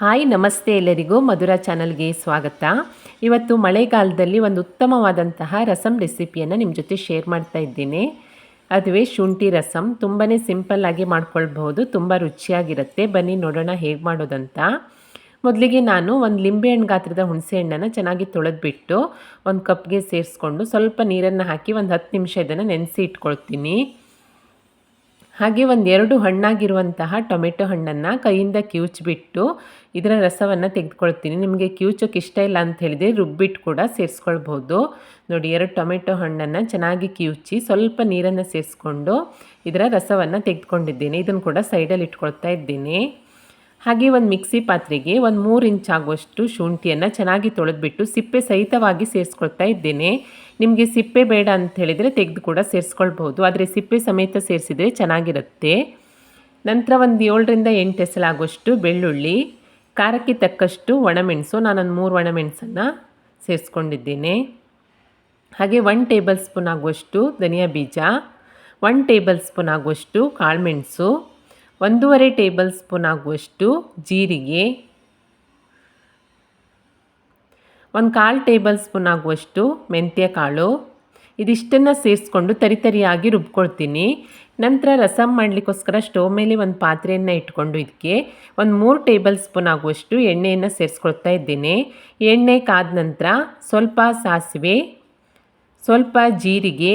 Hi, ನಮಸ್ತೆ ಎಲ್ಲರಿಗೂ ಮಧುರ ಚಾನಲ್ಗೆ ಸ್ವಾಗತ. ಇವತ್ತು ಮಳೆಗಾಲದಲ್ಲಿ ಒಂದು ಉತ್ತಮವಾದಂತಹ ರಸಂ ರೆಸಿಪಿಯನ್ನು ನಿಮ್ಮ ಜೊತೆ ಶೇರ್ ಮಾಡ್ತಾ ಇದ್ದೀನಿ. ಅದುವೇ ಶುಂಠಿ ರಸಂ. ತುಂಬಾ ಸಿಂಪಲ್ಲಾಗಿ ಮಾಡ್ಕೊಳ್ಬಹುದು. ತುಂಬ ರುಚಿಯಾಗಿರುತ್ತೆ. ಬನ್ನಿ ನೋಡೋಣ ಹೇಗೆ ಮಾಡೋದಂತ. ಮೊದಲಿಗೆ ನಾನು ಒಂದು ಲಿಂಬೆಹಣ್ಣು ಗಾತ್ರದ ಹುಣಸೆ ಹಣ್ಣನ್ನು ಚೆನ್ನಾಗಿ ತೊಳೆದ್ಬಿಟ್ಟು ಒಂದು ಕಪ್ಗೆ ಸೇರಿಸ್ಕೊಂಡು ಸ್ವಲ್ಪ ನೀರನ್ನು ಹಾಕಿ ಒಂದು ಹತ್ತು ನಿಮಿಷ ಇದನ್ನು ನೆನೆಸಿ ಇಟ್ಕೊಳ್ತೀನಿ. ಹಾಗೆ ಒಂದೆರಡು ಹಣ್ಣಾಗಿರುವಂತಹ ಟೊಮೆಟೊ ಹಣ್ಣನ್ನು ಕೈಯಿಂದ ಕಿವುಚ್ಬಿಟ್ಟು ಇದರ ರಸವನ್ನು ತೆಗೆದುಕೊಳ್ತೀನಿ. ನಿಮಗೆ ಕಿವುಚೋಕೆ ಇಷ್ಟ ಇಲ್ಲ ಅಂತ ಹೇಳಿದರೆ ರುಬ್ಬಿಟ್ಟು ಕೂಡ ಸೇರಿಸ್ಕೊಳ್ಬೋದು. ನೋಡಿ, ಎರಡು ಟೊಮೆಟೊ ಹಣ್ಣನ್ನು ಚೆನ್ನಾಗಿ ಕಿವುಚಿ ಸ್ವಲ್ಪ ನೀರನ್ನು ಸೇರಿಸ್ಕೊಂಡು ಇದರ ರಸವನ್ನು ತೆಗೆದುಕೊಂಡಿದ್ದೀನಿ. ಇದನ್ನು ಕೂಡ ಸೈಡಲ್ಲಿ ಇಟ್ಕೊಳ್ತಾ ಇದ್ದೀನಿ. ಹಾಗೆ ಒಂದು ಮಿಕ್ಸಿ ಪಾತ್ರೆಗೆ ಒಂದು ಮೂರು ಇಂಚ್ ಆಗುವಷ್ಟು ಶುಂಠಿಯನ್ನು ಚೆನ್ನಾಗಿ ತೊಳೆದ್ಬಿಟ್ಟು ಸಿಪ್ಪೆ ಸಹಿತವಾಗಿ ಸೇರಿಸ್ಕೊಳ್ತಾ ಇದ್ದೇನೆ. ನಿಮಗೆ ಸಿಪ್ಪೆ ಬೇಡ ಅಂತ ಹೇಳಿದರೆ ತೆಗೆದು ಕೂಡ ಸೇರಿಸ್ಕೊಳ್ಬಹುದು. ಆದರೆ ಸಿಪ್ಪೆ ಸಮೇತ ಸೇರಿಸಿದರೆ ಚೆನ್ನಾಗಿರುತ್ತೆ. ನಂತರ ಒಂದು ಏಳರಿಂದ ಎಂಟು ಎಸಲಾಗುವಷ್ಟು ಬೆಳ್ಳುಳ್ಳಿ, ಖಾರಕ್ಕೆ ತಕ್ಕಷ್ಟು ಒಣಮೆಣಸು, ನಾನೊಂದು ಮೂರು ಒಣಮೆಣಸನ್ನು ಸೇರಿಸ್ಕೊಂಡಿದ್ದೇನೆ. ಹಾಗೆ ಒನ್ ಟೇಬಲ್ ಸ್ಪೂನ್ ಆಗುವಷ್ಟು ಧನಿಯಾ ಬೀಜ ಒನ್ ಟೇಬಲ್ ಸ್ಪೂನ್ ಆಗುವಷ್ಟು ಕಾಳುಮೆಣಸು ಒಂದೂವರೆ ಟೇಬಲ್ ಸ್ಪೂನ್ ಆಗುವಷ್ಟು ಜೀರಿಗೆ, ಒಂದು ಕಾಲು ಟೇಬಲ್ ಸ್ಪೂನ್ ಆಗುವಷ್ಟು ಮೆಂತ್ಯ ಕಾಳು ಇದಿಷ್ಟನ್ನು ಸೇರಿಸ್ಕೊಂಡು ತರಿತರಿಯಾಗಿ ರುಬ್ಕೊಳ್ತೀನಿ. ನಂತರ ರಸಮ್ ಮಾಡಲಿಕ್ಕೋಸ್ಕರ ಸ್ಟೋವ್ ಮೇಲೆ ಒಂದು ಪಾತ್ರೆಯನ್ನು ಇಟ್ಕೊಂಡು ಇದಕ್ಕೆ ಒಂದು ಮೂರು ಟೇಬಲ್ ಸ್ಪೂನ್ ಆಗುವಷ್ಟು ಎಣ್ಣೆಯನ್ನು ಸೇರಿಸ್ಕೊಳ್ತಾ ಇದ್ದೇನೆ. ಎಣ್ಣೆ ಕಾದ ನಂತರ ಸ್ವಲ್ಪ ಸಾಸಿವೆ, ಸ್ವಲ್ಪ ಜೀರಿಗೆ,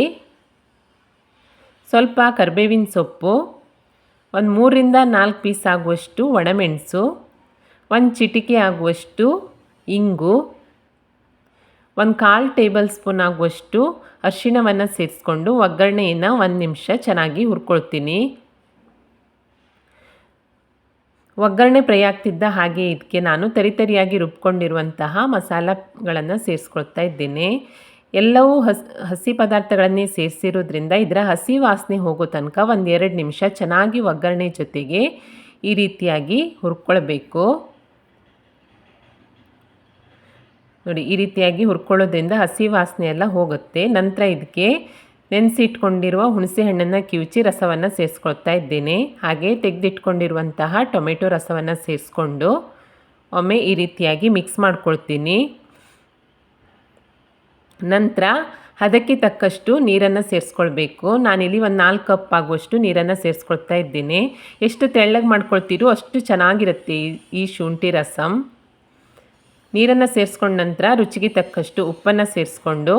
ಸ್ವಲ್ಪ ಕರ್ಬೇವಿನ ಸೊಪ್ಪು ಒಂದು ಮೂರರಿಂದ ನಾಲ್ಕು ಪೀಸ್ ಆಗುವಷ್ಟು ಒಣಮೆಣಸು, ಒಂದು ಚಿಟಿಕೆ ಆಗುವಷ್ಟು ಇಂಗು, ಒಂದು ಕಾಲು ಟೇಬಲ್ ಸ್ಪೂನ್ ಆಗುವಷ್ಟು ಅರಿಶಿಣವನ್ನು ಸೇರಿಸ್ಕೊಂಡು ಒಗ್ಗರಣೆಯನ್ನು ಒಂದು ನಿಮಿಷ ಚೆನ್ನಾಗಿ ಹುರ್ಕೊಳ್ತೀನಿ. ಒಗ್ಗರಣೆ ಪ್ರೈ ಆಗ್ತಿದ್ದ ಹಾಗೆ ಇದಕ್ಕೆ ನಾನು ತರಿತರಿಯಾಗಿ ರುಬ್ಕೊಂಡಿರುವಂತಹ ಮಸಾಲಗಳನ್ನು ಸೇರಿಸ್ಕೊಳ್ತಾ ಇದ್ದೇನೆ. ಎಲ್ಲವೂ ಹಸ್, ಹಸಿ ಪದಾರ್ಥಗಳನ್ನೇ ಸೇರಿಸಿರೋದ್ರಿಂದ ಇದರ ಹಸಿ ವಾಸನೆ ಹೋಗೋ ತನಕ ಒಂದು ಎರಡು ನಿಮಿಷ ಚೆನ್ನಾಗಿ ಒಗ್ಗರಣೆ ಜೊತೆಗೆ ಈ ರೀತಿಯಾಗಿ ಹುರ್ಕೊಳ್ಬೇಕು. ನೋಡಿ, ಈ ರೀತಿಯಾಗಿ ಹುರ್ಕೊಳ್ಳೋದ್ರಿಂದ ಹಸಿ ವಾಸನೆ ಎಲ್ಲ ಹೋಗುತ್ತೆ. ನಂತರ ಇದಕ್ಕೆ ನೆನೆಸಿಟ್ಕೊಂಡಿರುವ ಹುಣಸೆ ಹಣ್ಣನ್ನು ಕಿವುಚಿ ರಸವನ್ನು ಸೇರಿಸ್ಕೊಳ್ತಾ ಇದ್ದೇನೆ. ಹಾಗೆ ತೆಗೆದಿಟ್ಕೊಂಡಿರುವಂತಹ ಟೊಮೆಟೊ ರಸವನ್ನು ಸೇರಿಸ್ಕೊಂಡು ಒಮ್ಮೆ ಈ ರೀತಿಯಾಗಿ ಮಿಕ್ಸ್ ಮಾಡ್ಕೊಳ್ತೀನಿ. ನಂತರ ಅದಕ್ಕೆ ತಕ್ಕಷ್ಟು ನೀರನ್ನು ಸೇರಿಸ್ಕೊಳ್ಬೇಕು. ನಾನಿಲ್ಲಿ ಒಂದು ನಾಲ್ಕು ಕಪ್ ಆಗುವಷ್ಟು ನೀರನ್ನು ಸೇರಿಸ್ಕೊಳ್ತಾ ಇದ್ದೀನಿ. ಎಷ್ಟು ತೆಳ್ಳಗೆ ಮಾಡ್ಕೊಳ್ತೀರೋ ಅಷ್ಟು ಚೆನ್ನಾಗಿರುತ್ತೆ ಈ ಶುಂಠಿ ರಸಂ. ನೀರನ್ನು ಸೇರಿಸ್ಕೊಂಡ ನಂತರ ರುಚಿಗೆ ತಕ್ಕಷ್ಟು ಉಪ್ಪನ್ನು ಸೇರಿಸ್ಕೊಂಡು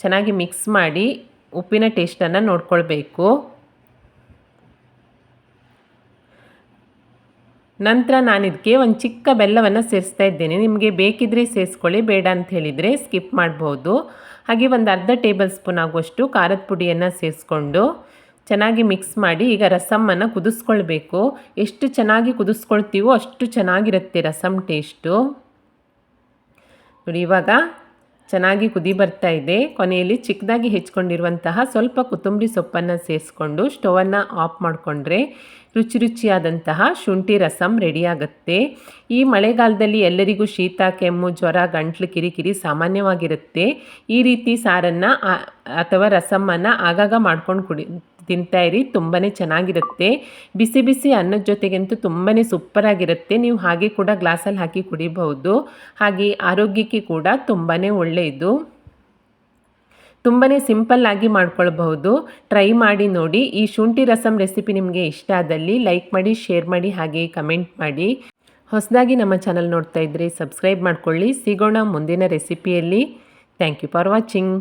ಚೆನ್ನಾಗಿ ಮಿಕ್ಸ್ ಮಾಡಿ ಉಪ್ಪಿನ ಟೇಸ್ಟನ್ನು ನೋಡ್ಕೊಳ್ಬೇಕು. ನಂತರ ನಾನು ಇದಕ್ಕೆ ಒಂದು ಚಿಕ್ಕ ಬೆಲ್ಲವನ್ನು ಸೇರಿಸ್ತಾ ಇದ್ದೇನೆ. ನಿಮಗೆ ಬೇಕಿದ್ರೆ ಸೇರಿಸ್ಕೊಳ್ಳಿ, ಬೇಡ ಅಂತ ಹೇಳಿದರೆ ಸ್ಕಿಪ್ ಮಾಡ್ಬೋದು. ಹಾಗೆ ಒಂದು ಅರ್ಧ ಟೇಬಲ್ ಸ್ಪೂನ್ ಆಗುವಷ್ಟು ಖಾರದ ಪುಡಿಯನ್ನು ಸೇರಿಸ್ಕೊಂಡು ಚೆನ್ನಾಗಿ ಮಿಕ್ಸ್ ಮಾಡಿ ಈಗ ರಸಮನ್ನು ಕುದಿಸ್ಕೊಳ್ಬೇಕು. ಎಷ್ಟು ಚೆನ್ನಾಗಿ ಕುದಿಸ್ಕೊಳ್ತೀವೋ ಅಷ್ಟು ಚೆನ್ನಾಗಿರುತ್ತೆ ರಸಮ್ ಟೇಸ್ಟು. ನೋಡಿ ಇವಾಗ ಚೆನ್ನಾಗಿ ಕುದಿ ಬರ್ತಾ ಇದೆ. ಕೊನೆಯಲ್ಲಿ ಚಿಕ್ಕದಾಗಿ ಹೆಚ್ಕೊಂಡಿರುವಂತಹ ಸ್ವಲ್ಪ ಕೊತ್ತಂಬರಿ ಸೊಪ್ಪನ್ನು ಸೇರಿಸ್ಕೊಂಡು ಸ್ಟವನ್ನು ಆಫ್ ಮಾಡಿಕೊಂಡ್ರೆ ರುಚಿ ರುಚಿಯಾದಂತಹ ಶುಂಠಿ ರಸಂ ರೆಡಿಯಾಗುತ್ತೆ ಈ ಮಳೆಗಾಲದಲ್ಲಿ ಎಲ್ಲರಿಗೂ ಶೀತ, ಕೆಮ್ಮು, ಜ್ವರ, ಗಂಟ್ಲು, ಕಿರಿಕಿರಿ ಸಾಮಾನ್ಯವಾಗಿರುತ್ತೆ. ಈ ರೀತಿ ಸಾರನ್ನು ಅಥವಾ ರಸಮನ್ನು ಆಗಾಗ ಮಾಡ್ಕೊಂಡು ಕುಡಿ ತಿಂತಾ ಇರಿ ತುಂಬಾ ಚೆನ್ನಾಗಿರುತ್ತೆ. ಬಿಸಿ ಬಿಸಿ ಅನ್ನದ ಜೊತೆಗಂತೂ ತುಂಬಾ ಸೂಪರಾಗಿರುತ್ತೆ ನೀವು ಹಾಗೆ ಕೂಡ ಗ್ಲಾಸಲ್ಲಿ ಹಾಕಿ ಕುಡಿಬಹುದು. ಹಾಗೆ ಆರೋಗ್ಯಕ್ಕೆ ಕೂಡ ತುಂಬಾ ಒಳ್ಳೆಯದು. ತುಂಬಾ ಸಿಂಪಲ್ಲಾಗಿ ಮಾಡ್ಕೊಳ್ಬಹುದು. ಟ್ರೈ ಮಾಡಿ ನೋಡಿ. ಈ ಶುಂಠಿ ರಸಮ್ ರೆಸಿಪಿ ನಿಮಗೆ ಇಷ್ಟ ಆದಲ್ಲಿ ಲೈಕ್ ಮಾಡಿ, ಶೇರ್ ಮಾಡಿ, ಹಾಗೆ ಕಮೆಂಟ್ ಮಾಡಿ. ಹೊಸದಾಗಿ ನಮ್ಮ ಚಾನಲ್ ನೋಡ್ತಾ ಇದ್ದರೆ ಸಬ್ಸ್ಕ್ರೈಬ್ ಮಾಡ್ಕೊಳ್ಳಿ. ಸಿಗೋಣ ಮುಂದಿನ ರೆಸಿಪಿಯಲ್ಲಿ. Thank you for watching